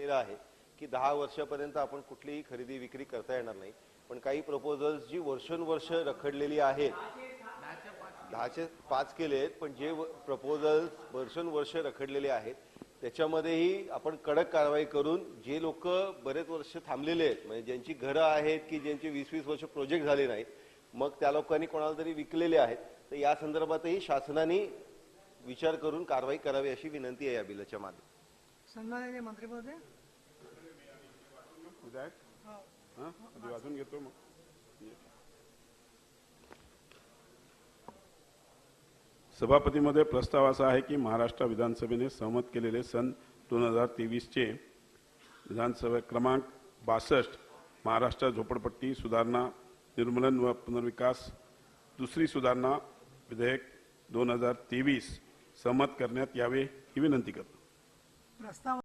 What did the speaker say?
केलं आहे की दहा वर्षापर्यंत आपण कुठलीही खरेदी विक्री करता येणार नाही. पण काही प्रपोजल्स जी वर्षानुवर्ष रखडलेली आहेत दहाचे पाच केले आहेत पण जे प्रपोजल्स वर्षानुवर्ष रखडलेले आहेत त्याच्यामध्येही आपण कडक कारवाई करून जे लोक बरेच वर्ष थांबलेले आहेत म्हणजे ज्यांची घरं आहेत की ज्यांचे वीस वीस वर्ष प्रोजेक्ट झाले नाहीत मग त्या लोकांनी कोणाला तरी विकलेले आहेत. तर या संदर्भातही शासनाने विचार करून कारवाई करावी अशी विनंती आहे या बिलाच्या माध्यमात सन्माननीय मंत्री महोदय हां आधी वाजून घेतो मग सभापतीमध्ये प्रस्ताव असा आहे की महाराष्ट्र विधानसभेने सहमत केलेले सन दोन हजार तेवीसचे विधानसभा क्रमांक बासष्ट महाराष्ट्र झोपडपट्टी सुधारणा निर्मूलन व पुनर्विकास दुसरी सुधारणा विधेयक दोन हजार तेवीस सहमत करण्यात यावे ही विनंती करतो. प्रस्ताव